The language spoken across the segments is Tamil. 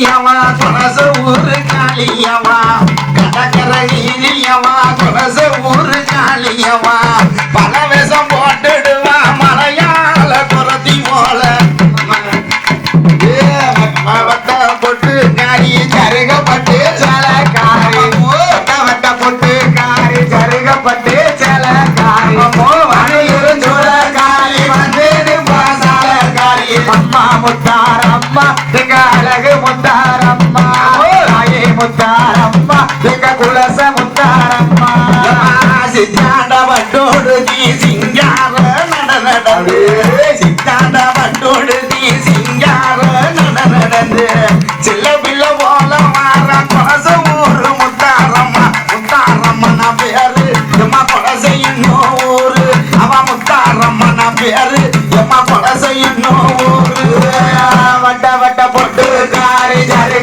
வீதியவா குலச ஊரு காளியவா. கடற்கர வீதியவா குலச ஊரு காளியவா. பல விஷம் போட்டுடுவா மலையாள குரத்தி போல. வட்ட பொட்டு காரி சருகப்பட்டு சல காரி வட்ட பொட்டு காரி சருகப்பட்டு சல காரி அம்மா முத்தார் அம்மா முத்தாரம்மா. தாயே முத்தாரம்மா எங்க குலச முத்தாரம்மா. சித்தாண்ட வட்டோடு நீ சிங்கார நடனடவே.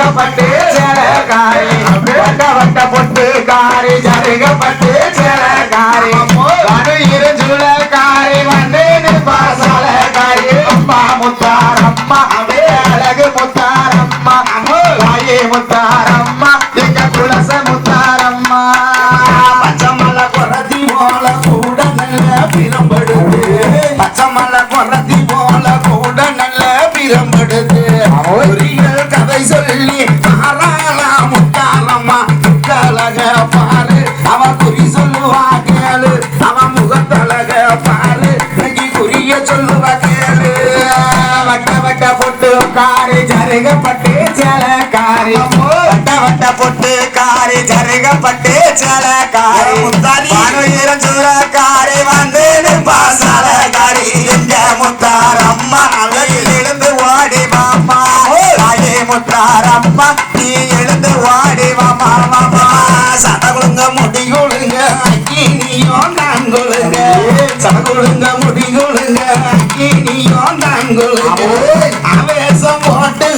ஜருகப்பட்டு சேலக்காரி வட்ட வட்ட பொட்டு காரி ஜருகப்பட்டு. தாராளா முட்டாளம்மா முட்டழக பாரு. அவ குறி சொல்லுவா கேளு. அவ முகத்தழக பாரு. இன்னைக்கு குறிய சொல்லுவா கேளு. வட்ட வட்ட பொட்டு காரு ஜருகப்பட்டு சேல காரி வட்ட வட்ட பொட்டு காரு ஜருகப்பட்டு சேல காரி முத்தாரி சூற காரி வந்து பாசால காரி எங்க முத்தாரம்மா அழகிலிருந்து ஓடி அம்மா நீ எழுந்து வாடி வாமா வாமா சடகுழுங்க முடிகொழுங்க நீயோ நாங்கொழுங்க சடகுழுங்க முடிகொழுங்க நீயோ நாங்கொழுங்க ஆவேசம் போட்டு